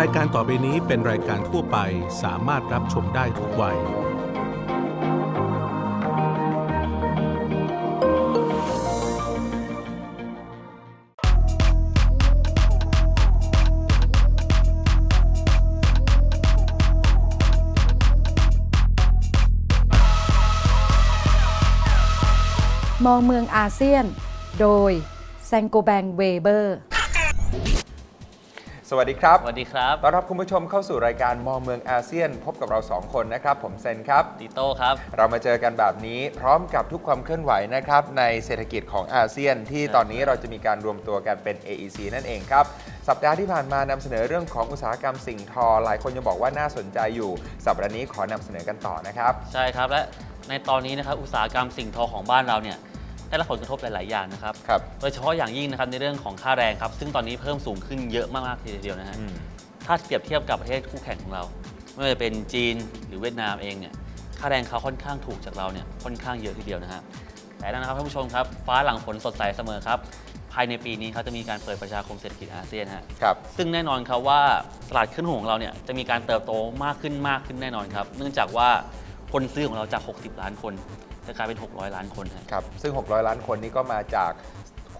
รายการต่อไปนี้เป็นรายการทั่วไปสามารถรับชมได้ทุกวัย มองเมืองอาเซียน โดยแซงโกแบงเวเบอร์ วัสดีครับ สวัสดีครับ ต้อนรับคุณผู้ชมเข้าสู่รายการมองเมืองอาเซียน พบกับเรา 2 คนนะครับ ผมเซนครับติโต้ครับ เรามาเจอกันแบบนี้พร้อมกับทุกความเคลื่อนไหวนะครับในเศรษฐกิจของอาเซียน ที่ตอนนี้เราจะมีการรวมตัวกันเป็น AEC นั่นเองครับสัปดาห์ที่ผ่านมานำเสนอเรื่องของอุตสาหกรรมสิ่งทอ หลายคนยังบอกว่าน่าสนใจอยู่ สัปดาห์นี้ขอนำเสนอกันต่อนะครับ ใช่ครับและในตอนนี้นะครับอุตสาหกรรมสิ่งทอของบ้านเราเนี่ย ได้รับผลกระทบหลาย ๆ อย่างนะครับ ครับ โดยเฉพาะอย่างยิ่งนะครับในเรื่องของค่าแรงครับ ซึ่งตอนนี้เพิ่มสูงขึ้นเยอะมาก ๆ ทีเดียวนะฮะอืมถ้าเปรียบเทียบกับประเทศคู่แข่งของเรา ไม่ว่าจะเป็นจีนหรือเวียดนามเองเนี่ย ค่าแรงเขาค่อนข้างถูกจากเราเนี่ยค่อนข้างเยอะทีเดียวนะฮะ แต่นั่นนะครับท่านผู้ชมครับ ฟ้าหลังฝนสดใสเสมอครับ ภายในปีนี้เขาจะมีการเปิดประชาคมเศรษฐกิจอาเซียนฮะ ครับ ซึ่งแน่นอนครับว่าตลาดเครื่องหุ่นของเราเนี่ยจะมีการเติบโตมากขึ้นมากขึ้นแน่นอนครับ เนื่องจากว่าคนซื้อของเราจาก 60 ล้านคน จะกลายเป็น 600 ล้านคนครับ ซึ่ง 600 ล้านคนนี้ก็มาจาก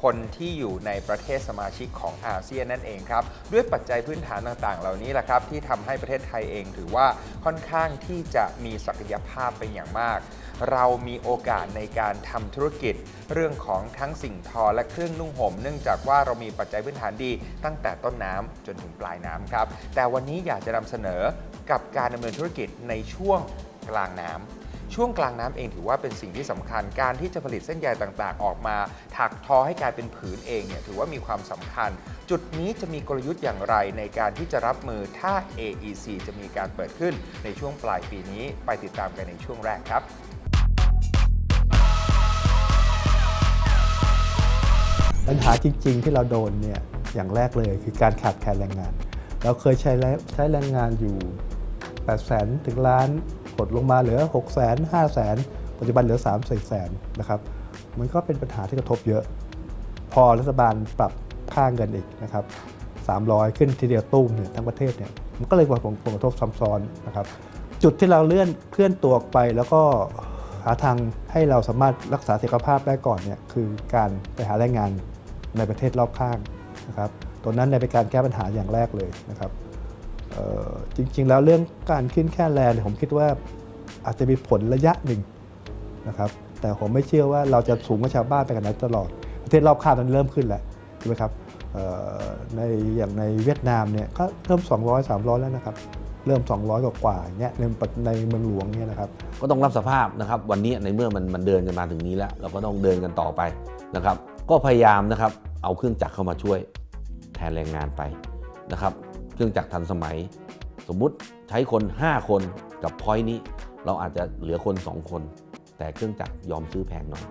คนที่อยู่ในประเทศสมาชิกของอาเซียนนั่นเองครับ ด้วยปัจจัยพื้นฐานต่างๆ เหล่านี้แหละครับ ที่ทำให้ประเทศไทยเองถือว่าค่อนข้างที่จะมีศักยภาพเป็นอย่างมาก เรามีโอกาสในการทำธุรกิจ เรื่องของทั้งสิ่งทอและเครื่องนุ่งห่มเนื่องจากว่าเรามีปัจจัยพื้นฐานดี ตั้งแต่ต้นน้ำจนถึงปลายน้ำครับ แต่วันนี้อยากจะนำเสนอกับการดำเนินธุรกิจในช่วงกลางน้ำ ช่วงกลางน้ำเองถือว่าเป็นสิ่งที่สำคัญ การที่จะผลิตเส้นใยต่างๆ ออกมา ถักทอให้กลายเป็นผืนเองเนี่ยถือว่ามีความสำคัญ จุดนี้จะมีกลยุทธ์อย่างไรในการที่จะรับมือถ้า AEC จะมีการเปิดขึ้นในช่วงปลายปีนี้ไปติดตามกันในช่วงแรกครับปัญหาจริง ๆ ที่เราโดนเนี่ยอย่างแรกเลยคือการขาดแคลนแรงงาน เราเคยใช้ใช้แรงงานอยู่8 0 0 0 0ถึงล้าน กดลงมาเหลือ 6 0 0 0 0 5 0 0 0 0ปัจจุบันเหลือ3 0 0 0 0 0นะครับ มันก็เป็นปัญหาที่กระทบเยอะ พอรัฐบาลปรับค่าเงินอีกนะครับ300 ขึ้นทีเดียวตุ้มเนี่ยทั้งประเทศเนี่ย มันก็เลยว่าผลกระทบซ้ำซ้อนนะครับ จุดที่เราเลื่อนเคลื่อนตัวออกไปแล้วก็หาทางให้เราสามารถรักษาสถียรภาพได้ก่อนเนี่ยคือการไปหาแรงงานในประเทศรอบข้างนะครับ ตัวนั้นเนี่ยเป็นการแก้ปัญหาอย่างแรกเลยนะครับ จริง ๆ แล้วเรื่องการขึ้นแค่แรงผมคิดว่าอาจจะมีผลระยะหนึ่งนะครับแต่ผมไม่เชื่อว่าเราจะสูงกว่าชาวบ้านไปกันนั้นตลอด ประเทศรอบข้างมันเริ่มขึ้นแล้วใช่ไหมครับในอย่างในเวียดนามเนี่ยก็เริ่ม 200 300 แล้วนะครับเริ่ม 200 กว่ากว่าอย่าเงี้ยในในเมืองหลวงเนี่ยนะครับก็ต้องรับสภาพนะครับวันนี้ในเมื่อมันมันเดินกันมาถึงนี้แล้ว เราก็ต้องเดินกันต่อไปนะครับก็พยายามนะครับเอาเครื่องจักรเข้ามาช่วยแทนแรงงานไปนะครับ เครื่องจักรทันสมัย สมมุติใช้คน 5 คนกับพอยนี้ เราอาจจะเหลือคน 2 คน แต่เครื่องจักรยอมซื้อแพงหน่อย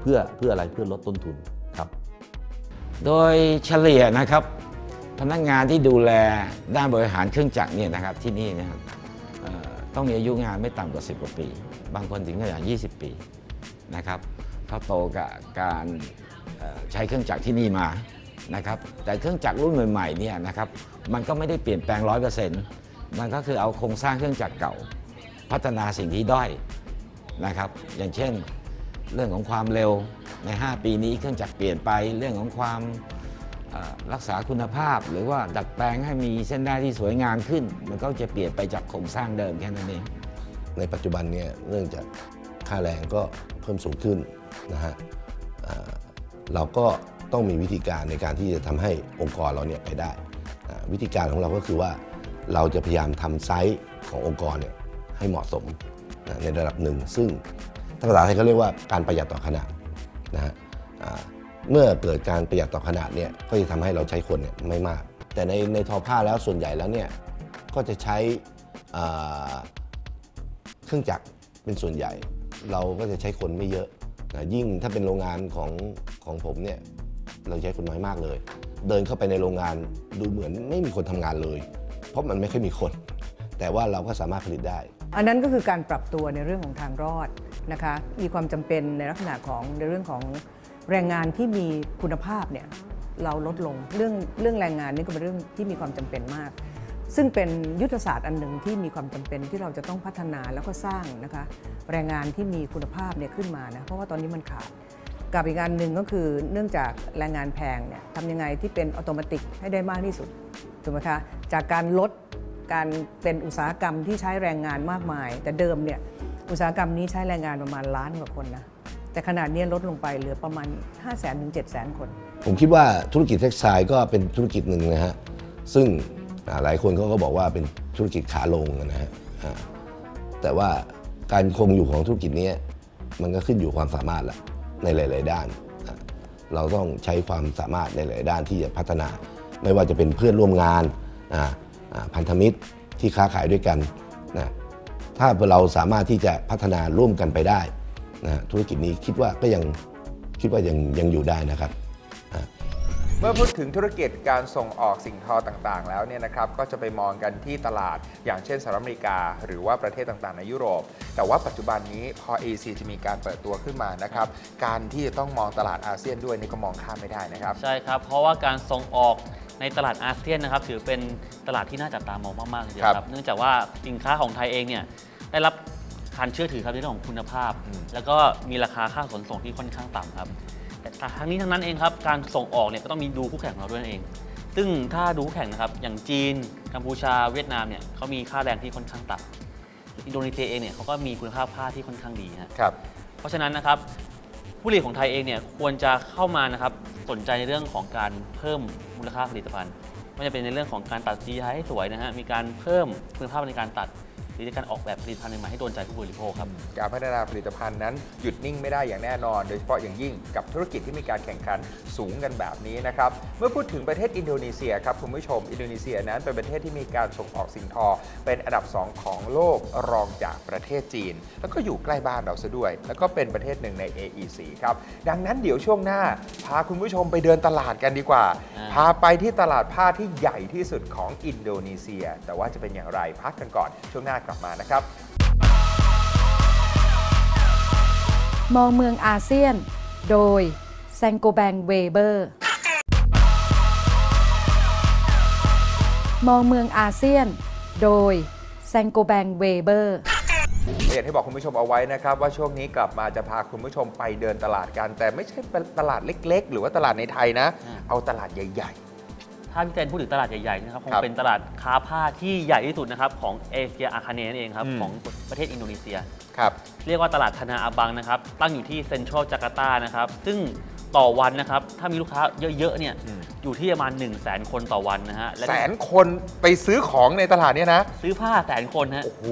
เพื่อเพื่ออะไรเพื่อลดต้นทุนครับ โดยเฉลี่ยนะครับ พนักงานที่ดูแลด้านบริหารเครื่องจักรเนี่ยนะครับที่นี่นะครับต้องมีอายุงานไม่ต่ำกว่า 10 กว่าปี บางคนถึงขนาด20 ปีนะครับเขาโตกับการใช้เครื่องจักรที่นี่มา นะครับแต่เครื่องจักรรุ่นใหม่ๆเนี่ยนะครับมันก็ไม่ได้เปลี่ยนแปลง 100%มันก็คือเอาโครงสร้างเครื่องจักรเก่า พัฒนาสิ่งที่ด้อยนะครับอย่างเช่น เรื่องของความเร็วใน 5 ปีนี้เครื่องจักรเปลี่ยนไปเรื่องของความรักษาคุณภาพ หรือว่าดัดแปลงให้มีเส้นได้ที่สวยงามขึ้น มันก็จะเปลี่ยนไปจากโครงสร้างเดิมแค่นั้นเองในปัจจุบันเนี่ยเนื่องจากค่าแรงก็เพิ่มสูงขึ้นนะฮะเราก็ ต้องมีวิธีการในการที่จะทำให้องค์กรเราเนี่ยไปได้ วิธีการของเราก็คือว่าเราจะพยายามทำไซส์ขององค์กรเนี่ยให้เหมาะสมในระดับหนึ่ง ซึ่งภาษาไทยเขาเรียกว่าการประหยัดต่อขนาดนะฮะเมื่อเกิดการประหยัดต่อขนาดเนี่ยก็จะทำให้เราใช้คนเนี่ยไม่มาก แต่ในในทอผ้าแล้วส่วนใหญ่แล้วเนี่ยก็จะใช้เครื่องจักรเป็นส่วนใหญ่ เราก็จะใช้คนไม่เยอะนะยิ่งถ้าเป็นโรงงานของของผมเนี่ย เราใช้คนน้อยมากเลย เดินเข้าไปในโรงงานดูเหมือนไม่มีคนทำงานเลย เพราะมันไม่ค่อยมีคน แต่ว่าเราก็สามารถผลิตได้ อันนั้นก็คือการปรับตัวในเรื่องของทางรอดนะคะมีความจำเป็นในลักษณะของในเรื่องของแรงงานที่มีคุณภาพเนี่ยเราลดลงเรื่องเรื่องแรงงานนี่ก็เป็นเรื่องที่มีความจำเป็นมาก ซึ่งเป็นยุทธศาสตร์อันหนึ่งที่มีความจำเป็นที่เราจะต้องพัฒนาแล้วก็สร้างนะคะแรงงานที่มีคุณภาพเนี่ยขึ้นมานะเพราะว่าตอนนี้มันขาด กับอีกอันหนึ่งก็คือเนื่องจากแรงงานแพงเนี่ยทำยังไงที่เป็นอัตโนมัติให้ได้มากที่สุดถูกไหมคะจากการลดการเป็นอุตสาหกรรมที่ใช้แรงงานมากมาย แต่เดิมเนี่ยอุตสาหกรรมนี้ใช้แรงงานประมาณล้านกว่าคนนะแต่ขนาดนี้ลดลงไปเหลือประมาณ 5 0 0 0 0 0ถึง7 0 0 0 0 คน ผมคิดว่าธุรกิจเท็กซ์ไซก็เป็นธุรกิจหนึ่งนะฮะซึ่งหลายคนเขาก็บอกว่าเป็นธุรกิจขาลงนะฮะแต่ว่าการคงอยู่ของธุรกิจนี้มันก็ขึ้นอยู่ความสามารถแหละ ในหลาย ๆ ด้าน เราต้องใช้ความสามารถในหลายด้านที่จะพัฒนา ไม่ว่าจะเป็นเพื่อนร่วมงานพันธมิตรที่ค้าขายด้วยกันนะถ้าเราสามารถที่จะพัฒนาร่วมกันไปได้นะธุรกิจนี้คิดว่าก็ยังคิดว่ายังยังอยู่ได้นะครับ เมื่อพูดถึงธุรกิจการส่งออกสิ่งทอต่างๆ แล้วเนี่ยนะครับก็จะไปมองกันที่ตลาด อย่างเช่นสหรัฐอเมริกา หรือว่าประเทศต่างๆ ในยุโรป แต่ว่าปัจจุบันนี้พอ AC จะมีการเปิดตัวขึ้นมานะครับการที่จะต้องมองตลาดอาเซียนด้วยนี่ก็มองข้ามไม่ได้นะครับ ใช่ครับ เพราะว่าการส่งออกในตลาดอาเซียนนะครับถือเป็นตลาดที่น่าจับตามองมากๆเลยทีเดียวคครัรับบเนื่องจากว่าสินค้าของไทยเองเนี่ยได้รับการเชื่อถือครับในเรื่องของคุณภาพอืมแล้วก็มีราคาค่าขนส่งที่ค่อนข้างต่ำครับ แต่ทั้งนี้ทั้งนั้นเองครับการส่งออกเนี่ยก็ต้องมีดูคู่แข่งของเราด้วยนั่นเอง ซึ่งถ้าดูคู่แข่งนะครับอย่างจีน กัมพูชา เวียดนามเนี่ยเขามีค่าแรงที่ค่อนข้างต่ำอินโดนีเซียเองเนี่ยเขาก็มีคุณภาพผ้าที่ค่อนข้างดีฮะครับเพราะฉะนั้นนะครับผู้ผลิตของไทยเองเนี่ยควรจะเข้ามานะครับสนใจในเรื่องของการเพิ่มมูลค่าผลิตภัณฑ์ไม่ว่าจะเป็นในเรื่องของการตัดดีไซน์ให้สวยนะฮะมีการเพิ่มคุณภาพในการตัด หรือในการออกแบบผลิตภัณฑ์ใหม่ๆให้โดนใจผู้บริโภคครับการพัฒนาผลิตภัณฑ์นั้นหยุดนิ่งไม่ได้อย่างแน่นอน โดยเฉพาะอย่างยิ่งกับธุรกิจที่มีการแข่งขันสูงกันแบบนี้นะครับเมื่อพูดถึงประเทศอินโดนีเซียครับคุณผู้ชม อินโดนีเซียนั้นเป็นประเทศที่มีการส่งออกสิ่งทอ เป็นอันดับ 2 ของโลกรองจากประเทศจีน แล้วก็อยู่ใกล้บ้านเราซะด้วย แล้วก็เป็นประเทศหนึ่งใน AEC ครับดังนั้นเดี๋ยวช่วงหน้า พาคุณผู้ชมไปเดินตลาดกันดีกว่าอ่าพาไปที่ตลาดผ้าที่ใหญ่ที่สุดของอินโดนีเซีย แต่ว่าจะเป็นอย่างไรพักกันก่อนช่วงหน้ากลับมานะครับ มองเมืองอาเซียน โดยแซงโกแบงเวเบอร์ มองเมืองอาเซียน โดยแซงโกแบงเวเบอร์อย่างที่บอกคุณผู้ชมเอาไว้นะครับว่าช่วงนี้กลับมาจะพาคุณผู้ชมไปเดินตลาดกัน แต่ไม่ใช่เป็นตลาดเล็ก ๆ หรือว่าตลาดในไทยนะอ่าเอาตลาดใหญ่ ถ้าพี่เต้นพูดถึงตลาดใหญ่ๆนะครับคงครับเป็นตลาดค้าผ้าที่ใหญ่ที่สุดนะครับของเอเชียอาคาเนย์นั่นเองครับอืมของประเทศอินโดนีเซียๆครับเรียกว่าตลาดธนาอาบังนะครับตั้งอยู่ที่เซ็นทรัลจาการ์ตานะครับซึ่ง ต่อวันนะครับ ถ้ามีลูกค้าเยอะๆเนี่ยอืมอยู่ที่ประมาณ1 0 0 0 0แสนคนต่อวันนะฮะและแสนคนไปซื้อของในตลาดเนี้ยนะ ซื้อผ้าแสนคนฮะโอ้โห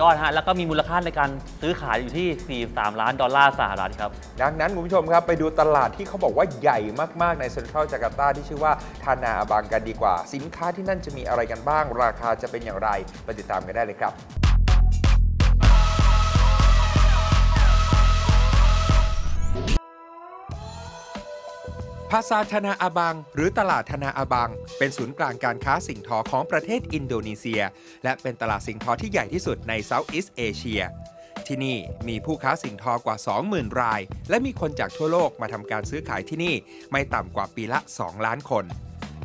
ยอดฮะแล้วก็มีมูลค่าในการซื้อขายอยู่ที่ 43 ล้านดอลลาร์สหรัฐครับ ดังนั้นคุณผู้ชมครับไปดูตลาดที่เขาบอกว่าใหญ่มากๆในเซ็นทรัลจาการ์ตาที่ชื่อว่าทานาอาบังกันดีกว่า สินค้าที่นั่นจะมีอะไรกันบ้าง ราคาจะเป็นอย่างไรไปติดตามกันได้เลยครับ ภาษาธนาอาบัง หรือตลาดธนาอาบัง เป็นศูนย์กลางการค้าสิ่งทอของประเทศอินโดนีเซีย และเป็นตลาดสิ่งทอที่ใหญ่ที่สุดในเซาท์อีสเอเชียที่นี่มีผู้ค้าสิ่งทอกว่า 20,000 ราย และมีคนจากทั่วโลกมาทำการซื้อขายที่นี่ไม่ต่ำกว่าปีละ 2 ล้านคน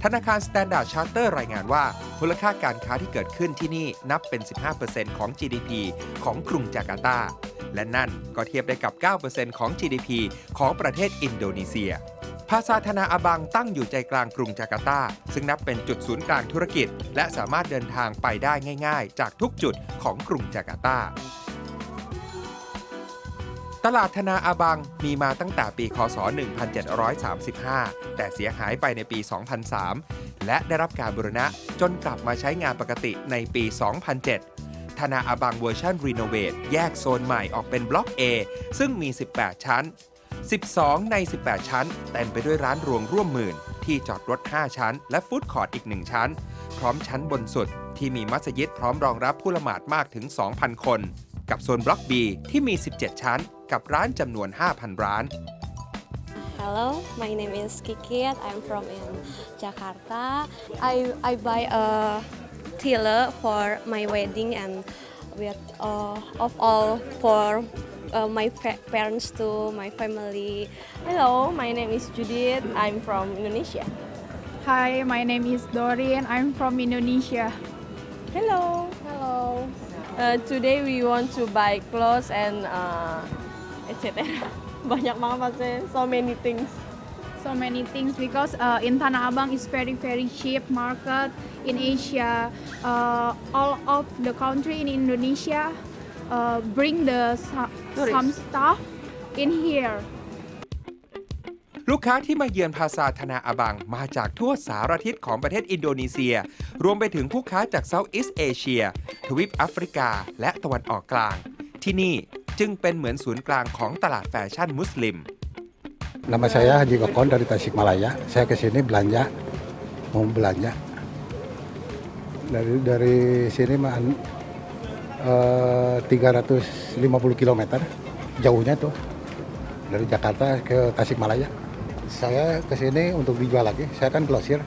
ธนาคาร Standard Charter รายงานว่า มูลค่าการค้าที่เกิดขึ้นที่นี่นับเป็น 15%ของ GDP ของกรุงจาการ์ตา และนั่นก็เทียบได้กับ 9%ของ GDP ของประเทศอินโดนีเซีย ภาษาธนาอาบังตั้งอยู่ใจกลางกรุงจาการ์ตา ซึ่งนับเป็นจุดศูนย์กลางธุรกิจ และสามารถเดินทางไปได้ง่าย ๆ จากทุกจุดของกรุงจาการ์ตา ตลาดธนาอาบังมีมาตั้งแต่ปี คศ 1735 แต่เสียหายไปในปี 2003 และได้รับการบูรณะจนกลับมาใช้งานปกติในปี 2007ธนาอาบังเวอร์ชันรีโนเวทแยกโซนใหม่ออกเป็นบล็อก A ซึ่งมี 18 ชั้น 12 ใน 18 ชั้น เต็มไปด้วยร้านรวงร่วมหมื่น ที่จอดรถ 5 ชั้น และฟู้ดคอร์ทอีก 1 ชั้น พร้อมชั้นบนสุด ที่มีมัสยิดพร้อมรองรับผู้ละหมาดมากถึง 2,000 คน กับโซนบล็อก B ที่มี 17 ชั้น กับร้านจำนวน 5,000 ร้าน Hello, my name is Kikit. I'm from in Jakarta. I I buy a tiller for my wedding and with uh, of all for uh, my pa- parents to my family. Hello, my name is Judith. I'm from Indonesia. Hi, my name is Doreen. I'm from Indonesia. Hello. Hello. Uh, today we want to buy clothes and uh, etc. Banyak banget pasti. So many things. so many things because uh, in Tanah Abang is very very cheap market in Asia. Uh, all of the country in Indonesia uh, bring the some stuff in here ลูกค้าที่มาเยือนภาซาธนาอาบัง มาจากทั่วสารทิศของประเทศอินโดนีเซีย รวมไปถึงผู้ค้าจากเซาท์อีสเอเชีย ทวีปแอฟริกา และตะวันออกกลาง ที่นี่จึงเป็นเหมือนศูนย์กลางของตลาดแฟชั่นมุสลิม Nama saya Haji Kokon dari Tasikmalaya. Saya ke sini belanja, mau belanja. Dari dari sini mah uh, 300 150 km jauhnya tuh dari Jakarta ke Tasikmalaya. Saya ke sini untuk dijual lagi. Saya kan klosir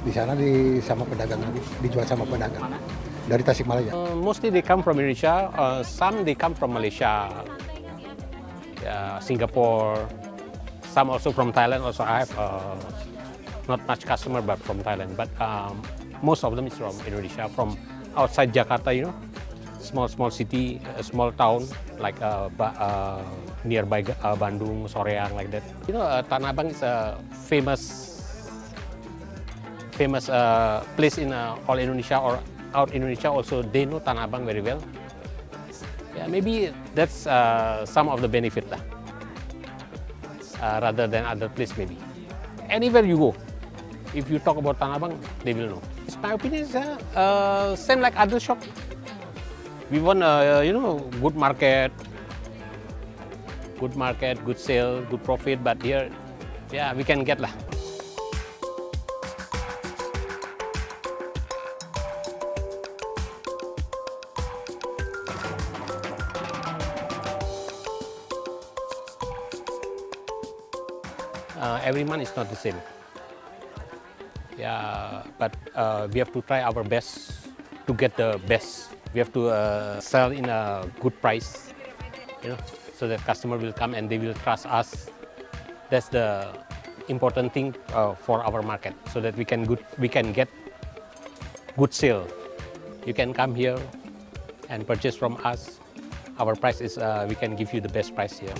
di sana di sama pedagang lagi, dijual sama pedagang dari Tasikmalaya. Uh, mostly they come from Indonesia, uh, some they come from Malaysia, uh, Singapore, some also from Thailand. Also I have uh, not much customer but from Thailand, but um, most of them is from Indonesia, from outside Jakarta, you know small small city, a small town like uh, ba- uh, nearby uh, Bandung, Soreang, like that. You know, uh, Tanah Abang is a famous famous uh, place in uh, all Indonesia or out Indonesia also they know Tanah Abang very well. Yeah, maybe that's uh, some of the benefit lah, uh, rather than other place maybe. Anywhere you go, if you talk about Tanah Abang, they will know. It's my opinion is uh, same like other shop. We want a you know good market, good market, good sale, good profit. But here, yeah, we can get lah. uh, every month is not the same. Yeah, but uh, we have to try our best to get the best. We have to uh, sell in a good price, you know, so that customer will come and they will trust us. That's the important thing uh, for our market, so that we can good we can get good sale. You can come here and purchase from us. Our price is uh, we can give you the best price here.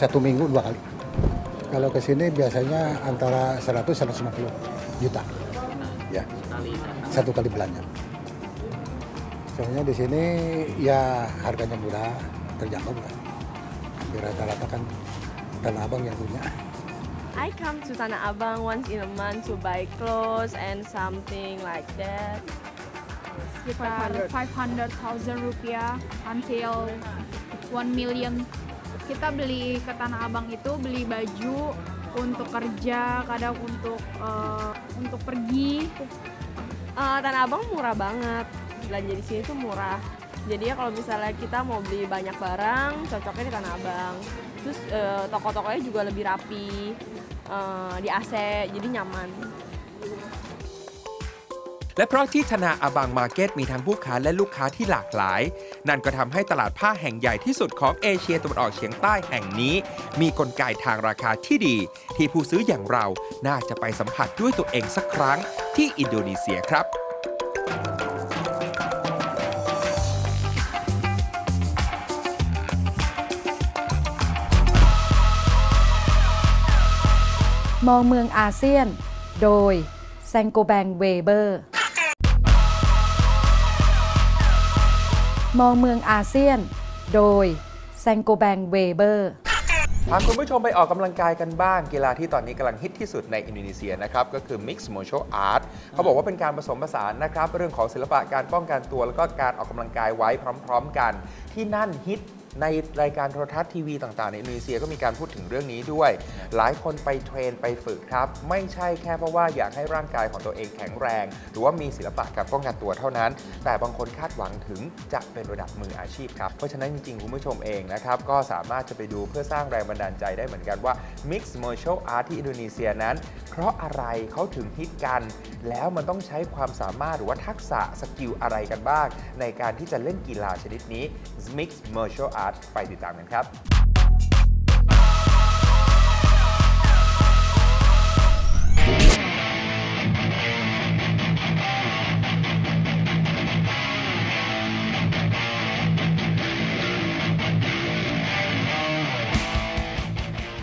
Satu minggu dua kali. Kalau ke sini biasanya antara 100 150 juta. Ya. Satu kali belanja. Soalnya di sini ya harganya murah, terjangkau kan. Hampir rata-rata kan Tanah Abang yang punya. I come to Tanah Abang once in a month to buy clothes and something like that. Sekitar 500,000 rupiah until 1 million Kita beli ke Tanah Abang itu beli baju untuk kerja, kadang untuk eh, untuk pergi. Eh, Tanah Abang murah banget. Belanja di sini tuh murah. Jadi ya kalau misalnya kita mau beli banyak barang, cocoknya di Tanah Abang. Terus eh, toko-tokonya juga lebih rapi, eh, di AC, jadi nyaman. และเพราะที่ธนาอาบังมาร์เก็ตมีทั้งผู้ค้าและลูกค้าที่หลากหลาย นั่นก็ทำให้ตลาดผ้าแห่งใหญ่ที่สุดของเอเชียตะวันออกเฉียงใต้แห่งนี้ มีกลไกทางราคาที่ดี ที่ผู้ซื้ออย่างเราน่าจะไปสัมผัสด้วยตัวเองสักครั้งที่อินโดนีเซียครับมองเมืองอาเซียน โดยแซงโกแบงเวเบอร์ มองเมืองอาเซียน โดยแซงโกแบงเวเบอร์พาคุณผู้ชมไปออกกำลังกายกันบ้าง กีฬาที่ตอนนี้กำลังฮิตที่สุดในอินโดนีเซียนะครับ ก็คือ Mix Martial Art เขาบอกว่าเป็นการผสมผสานนะครับ เรื่องของศิลปะการป้องกันตัว แล้วก็การออกกำลังกายไว้พร้อม ๆ กัน ที่นั่นฮิต ในรายการโทรทัศน์ทีวีต่างๆในอินโดนีเซียก็มีการพูดถึงเรื่องนี้ด้วย หลายคนไปเทรนไปฝึกครับ ไม่ใช่แค่เพราะว่าอยากให้ร่างกายของตัวเองแข็งแรง หรือว่ามีศิลปะการป้องกันตัวเท่านั้น แต่บางคนคาดหวังถึงจะเป็นระดับมืออาชีพครับ เพราะฉะนั้นจริงๆ คุณผู้ชมเองนะครับ ก็สามารถจะไปดูเพื่อสร้างแรงบันดาลใจได้เหมือนกันว่า Mixed Martial Art ที่อินโดนีเซียนั้น เพราะอะไรเขาถึงฮิตกัน แล้วมันต้องใช้ความสามารถหรือว่าทักษะสกิลอะไรกันบ้างในการที่จะเล่นกีฬาชนิดนี้ Mixed Martial Art ไปติดตามกันครับ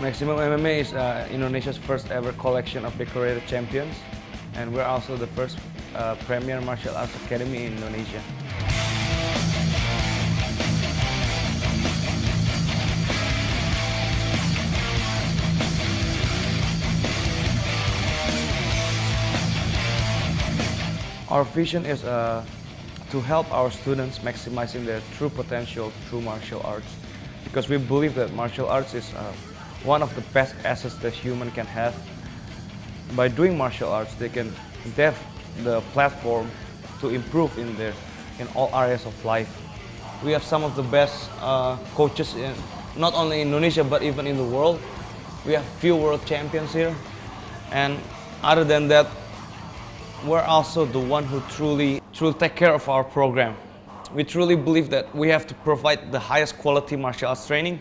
Maximum MMA is uh, Indonesia's first ever collection of decorated champions, and we're also the first uh, premier martial arts academy in Indonesia. Our vision is uh, to help our students maximizing their true potential through martial arts because we believe that martial arts is uh, one of the best assets that human can have. By doing martial arts, they can have the platform to improve in their in all areas of life. We have some of the best uh, coaches in not only in Indonesia but even in the world. We have few world champions here, and other than that, we're also the one who truly truly take care of our program. We truly believe that we have to provide the highest quality martial arts training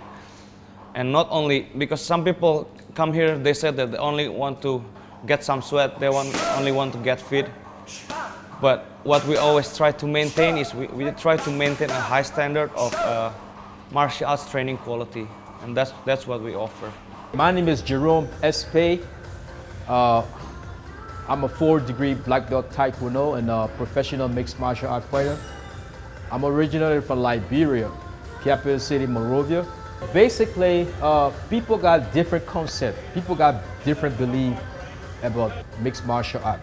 and not only because some people come here they said that they only want to get some sweat they want only want to get fit but what we always try to maintain is we, we try to maintain a high standard of uh, martial arts training quality and that's that's what we offer My name is Jerome Espe. Uh, I'm a four degree black belt taekwondo and a professional mixed martial art fighter. I'm originally from Liberia, capital city Monrovia. Basically, uh, people got different concept. People got different belief about mixed martial art.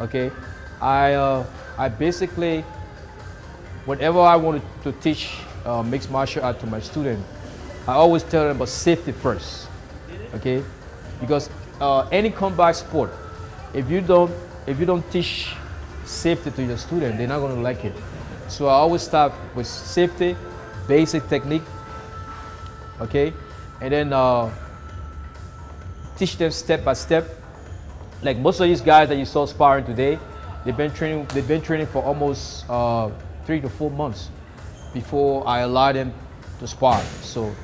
Okay, I uh, I basically, whenever I wanted to teach uh, mixed martial art to my student, I always tell them about safety first. Okay, because uh, any combat sport, if you don't if you don't teach safety to your student, they're not going to like it. So I always start with safety, basic technique, okay, and then uh, teach them step by step. Like most of these guys that you saw sparring today, they've been training. They've been training for almost uh, three to four months before I allow them to spar. So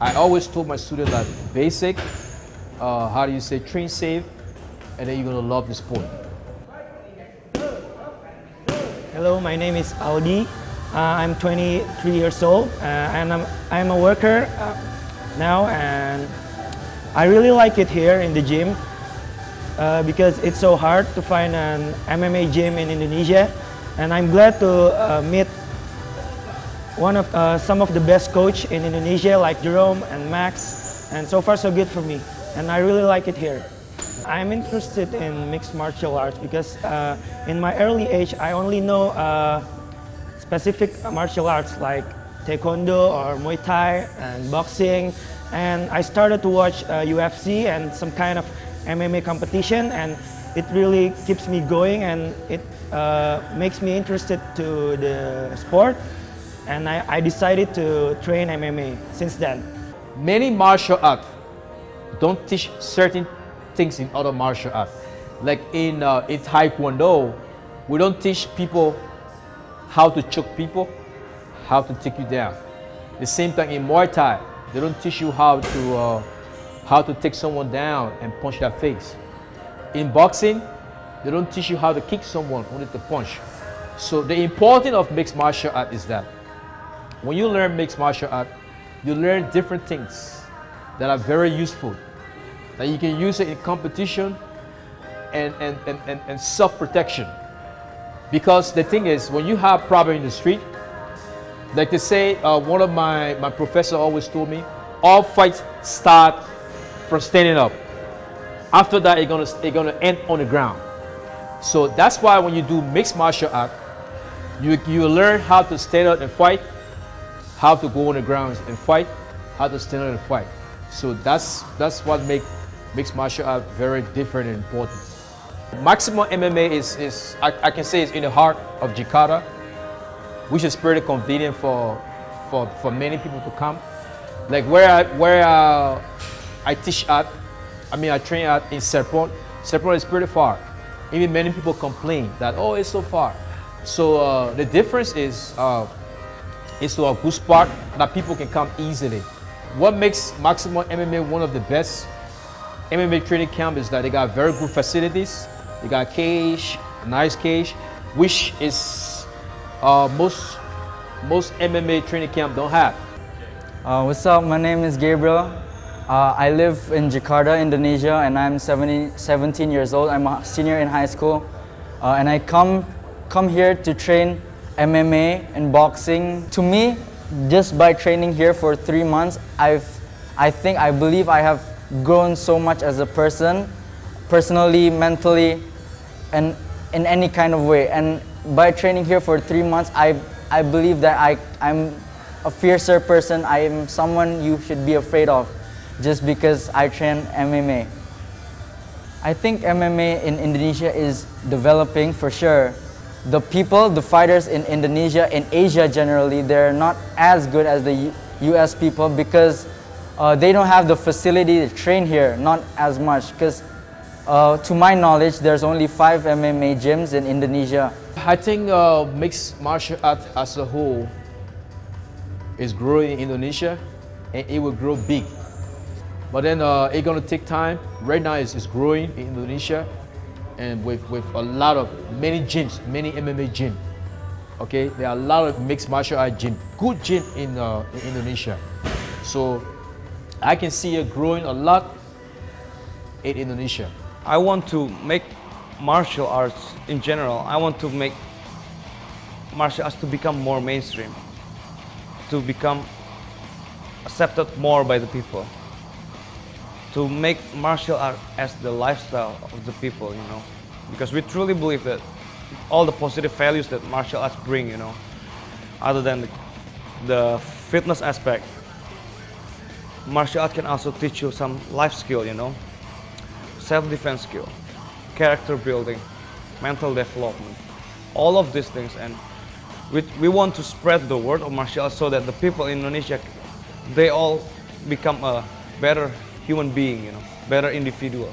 I always told my students that basic, uh, how do you say, train safe, and then you're gonna love the sport. Hello, my name is Audi. Uh, I'm 23 years old uh, and I'm, I'm a worker uh, now and I really like it here in the gym uh, because it's so hard to find an MMA gym in Indonesia and I'm glad to uh, meet one of uh, some of the best coach in Indonesia like Jerome and Max and so far so good for me and I really like it here. I'm interested in mixed martial arts because uh, in my early age I only know uh, specific martial arts like taekwondo or Muay Thai and boxing and I started to watch uh, UFC and some kind of MMA competition and it really keeps me going and it uh, makes me interested to the sport and I, I decided to train MMA since then. Many martial arts don't teach certain things in other martial arts. Like in, uh, in Taekwondo, we don't teach people how to choke people, how to take you down. The same thing in Muay Thai, they don't teach you how to, uh, how to take someone down and punch their face. In boxing, they don't teach you how to kick someone, only to punch. So the importance of mixed martial art is that when you learn mixed martial art, you learn different things that are very useful that you can use it in competition and, and, and, and, and self-protection. Because the thing is, when you have problem in the street, like they say, uh, one of my, my professor always told me, all fights start from standing up. After that, you're gonna, you're gonna end on the ground. So that's why when you do mixed martial art, you, you learn how to stand up and fight how to go on the ground and fight, how to stand up and fight. So that's that's what make makes martial art very different and important. Maximum MMA is, is I, I can say is in the heart of Jakarta, which is pretty convenient for for, for many people to come. Like where I where uh, I teach art, I mean I train art in Serpong. Serpong is pretty far. Even many people complain that oh it's so far. So uh, the difference is uh, is to a good spot that people can come easily. What makes Maximum MMA one of the best MMA training camp is that they got very good facilities. They got cage, nice cage, which is uh, most most MMA training camp don't have. Uh, what's up? My name is Gabriel. Uh, I live in Jakarta, Indonesia, and I'm 70, 17 years old. I'm a senior in high school, uh, and I come come here to train MMA and boxing. To me, just by training here for three months, I've I think I believe I have grown so much as a person, personally, mentally, and in any kind of way. And by training here for three months, I I believe that I I'm a fiercer person. I am someone you should be afraid of, just because I train MMA. I think MMA in Indonesia is developing for sure. The people, the fighters in Indonesia and Asia generally, they're not as good as the U US people because uh, they don't have the facility to train here, not as much. Because uh, to my knowledge, there's only five MMA gyms in Indonesia. I think uh, mixed martial art as a whole is growing in Indonesia and it will grow big. But then uh, it's gonna take time. Right now it's, it's growing in Indonesia and with, with a lot of many gyms, many MMA gym. Okay, there are a lot of mixed martial art gym, good gym in, uh, in Indonesia. So I can see it growing a lot in Indonesia. I want to make martial arts in general. I want to make martial arts to become more mainstream, to become accepted more by the people, to make martial art as the lifestyle of the people, you know, because we truly believe that all the positive values that martial arts bring, you know, other than the, the fitness aspect, martial art can also teach you some life skill, you know, self-defense skill, character building, mental development, all of these things. And we, we want to spread the word of martial arts so that the people in Indonesia, they all become a better human being, you know, better individual.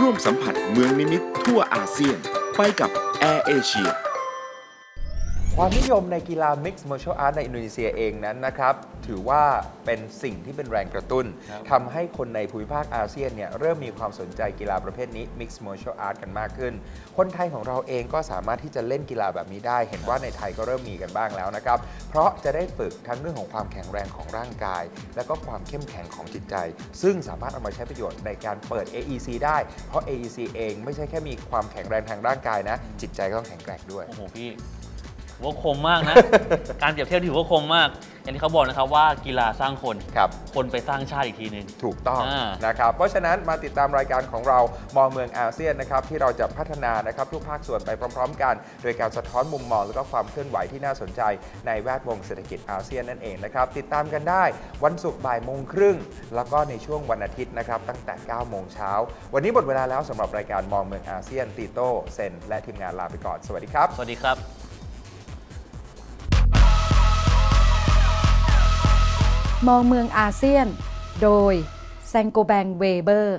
ร่วมสัมผัสเมืองนิมิตทั่วอาเซียน ไปกับ Air Asia ความนิยมในกีฬา Mixed Martial Art ในอินโดนีเซียเองนั้นนะครับ ถือว่าเป็นสิ่งที่เป็นแรงกระตุ้นทำให้คนในภูมิภาคอาเซียนเนี่ยเริ่มมีความสนใจกีฬาประเภทนี้ Mixed Martial Art กันมากขึ้น คนไทยของเราเองก็สามารถที่จะเล่นกีฬาแบบนี้ได้ เห็นว่าในไทยก็เริ่มมีกันบ้างแล้วนะครับ เพราะจะได้ฝึกทั้งเรื่องของความแข็งแรงของร่างกาย และก็ความเข้มแข็งของจิตใจ ซึ่งสามารถเอามาใช้ประโยชน์ในการเปิด AEC ได้ เพราะ AEC เองไม่ใช่แค่มีความแข็งแรงทางร่างกายนะ จิตใจก็ต้องแข็งแกร่งด้วย โอ้โหพี่ ถือว่าคมมากนะ การเปรียบเทียบถือว่าคมมาก อย่างที่เขาบอกนะครับว่ากีฬาสร้างคนครับ คนไปสร้างชาติอีกทีหนึ่ง ถูกต้องอ่า นะครับ เพราะฉะนั้นมาติดตามรายการของเรามองเมืองอาเซียนนะครับที่เราจะพัฒนานะครับทุกภาคส่วนไปพร้อม ๆ กัน โดยการสะท้อนมุมมองและก็ความเคลื่อนไหวที่น่าสนใจในแวดวงเศรษฐกิจอาเซียนนั่นเองนะครับติดตามกันได้วันศุกร์บ่ายโมงครึ่งแล้วก็ในช่วงวันอาทิตย์นะครับตั้งแต่9โมงเช้าวันนี้หมดเวลาแล้วสำหรับรายการมองเมืองอาเซียนตีโต้เซนและทีมงานลาไปก่อนสวัสดีครับ สวัสดีครับ มองเมืองอาเซียน โดยแซงโกแบงเวเบอร์